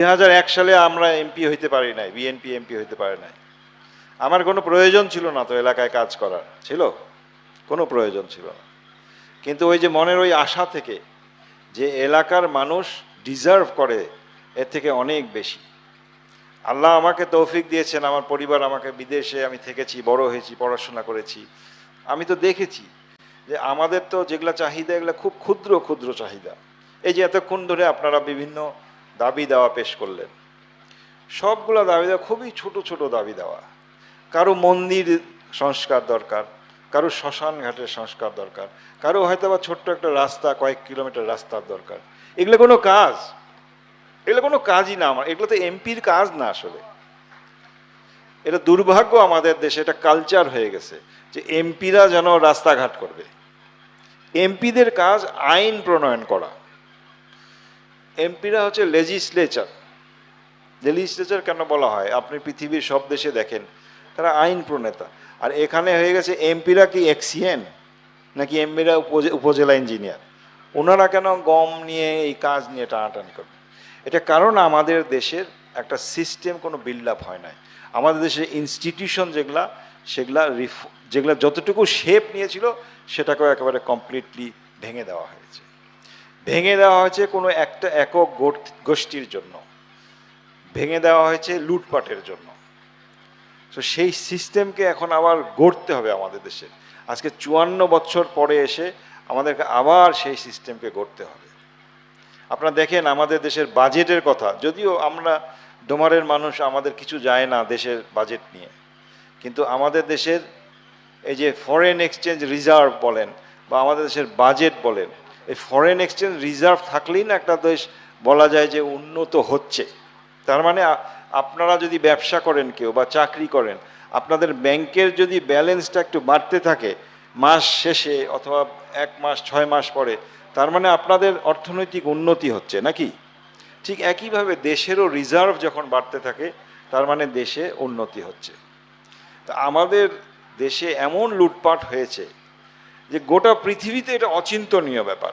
এক সালে আমরা এমপি হইতে পারি নাই, বিএনপি এমপি হইতে পারে নাই। আমার কোনো প্রয়োজন ছিল না তো এলাকায় কাজ করার, ছিল? কোনো প্রয়োজন ছিল না। কিন্তু ওই যে মনের ওই আশা থেকে যে এলাকার মানুষ ডিজার্ভ করে, এর থেকে অনেক বেশি। আল্লাহ আমাকে তৌফিক দিয়েছেন, আমার পরিবার আমাকে বিদেশে আমি থেকেছি, বড় হয়েছি, পড়াশোনা করেছি। আমি তো দেখেছি যে আমাদের তো যেগুলো চাহিদা, এগুলো খুব ক্ষুদ্র ক্ষুদ্র চাহিদা। এই যে এতক্ষণ ধরে আপনারা বিভিন্ন দাবি দেওয়া পেশ করলেন। সবগুলা দাবি দেওয়া খুবই ছোট ছোট দাবি দেওয়া। কারও মন্দির সংস্কার দরকার, কারও শ্মশান ঘাটের সংস্কার দরকার, কারও হয়তো বা ছোট্ট একটা রাস্তা, কয়েক কিলোমিটার রাস্তার দরকার। এগুলো কোনো কাজ। এগুলো কোনো কাজই না আমার। এগুলো তো এমপির কাজ না আসলে। এটা দুর্ভাগ্য আমাদের দেশে, এটা কালচার হয়ে গেছে যে এমপিরা যেন রাস্তাঘাট করবে। এমপিদের কাজ আইন প্রণয়ন করা। এমপিরা হচ্ছে লেজিসলেচার লেজিসলেচার কেন বলা হয়? আপনি পৃথিবীর সব দেশে দেখেন, তারা আইন প্রণেতা আর এখানে হয়ে গেছে, এমপিরা কি এক্সিয়েন নাকি এমপিরা উপজেলা ইঞ্জিনিয়ার ওনারা কেন গম নিয়ে, এই কাজ নিয়ে টানাটানি করবে? এটা কারণ আমাদের দেশের একটা সিস্টেম কোনো বিল্ড আপ হয় নাই। আমাদের দেশের ইনস্টিটিউশন যেগুলা, সেগুলা রিফ যেগুলা যতটুকু শেপ নিয়েছিল, সেটাকেও একেবারে কমপ্লিটলি ভেঙে দেওয়া হয়েছে। ভেঙে দেওয়া হয়েছে কোনো একটা একক গোষ্ঠীর জন্য। ভেঙে দেওয়া হয়েছে লুটপাটের জন্য। তো সেই সিস্টেমকে এখন আবার গড়তে হবে আমাদের দেশে। আজকে চুয়ান্ন বছর পরে এসে আমাদেরকে আবার সেই সিস্টেমকে গড়তে হবে। আপনারা দেখেন, আমাদের দেশের বাজেটের কথা। যদিও আমরা ডোমারের মানুষ, আমাদের কিছু যায় না দেশের বাজেট নিয়ে। কিন্তু আমাদের দেশের এই যে ফরেন এক্সচেঞ্জ রিজার্ভ বলেন বা আমাদের দেশের বাজেট বলেন এই ফরেন এক্সচেঞ্জ রিজার্ভ থাকলেই না একটা দেশ বলা যায় যে উন্নত হচ্ছে। তার মানে আপনারা যদি ব্যবসা করেন কেউ বা চাকরি করেন, আপনাদের ব্যাংকের যদি ব্যালেন্সটা একটু বাড়তে থাকে, মাস শেষে অথবা এক মাস, ছয় মাস পরে, তার মানে আপনাদের অর্থনৈতিক উন্নতি হচ্ছে নাকি? ঠিক একইভাবে দেশেরও রিজার্ভ যখন বাড়তে থাকে, তার মানে দেশে উন্নতি হচ্ছে। তা আমাদের দেশে এমন লুটপাট হয়েছে যে গোটা পৃথিবীতে এটা অচিন্তনীয় ব্যাপার।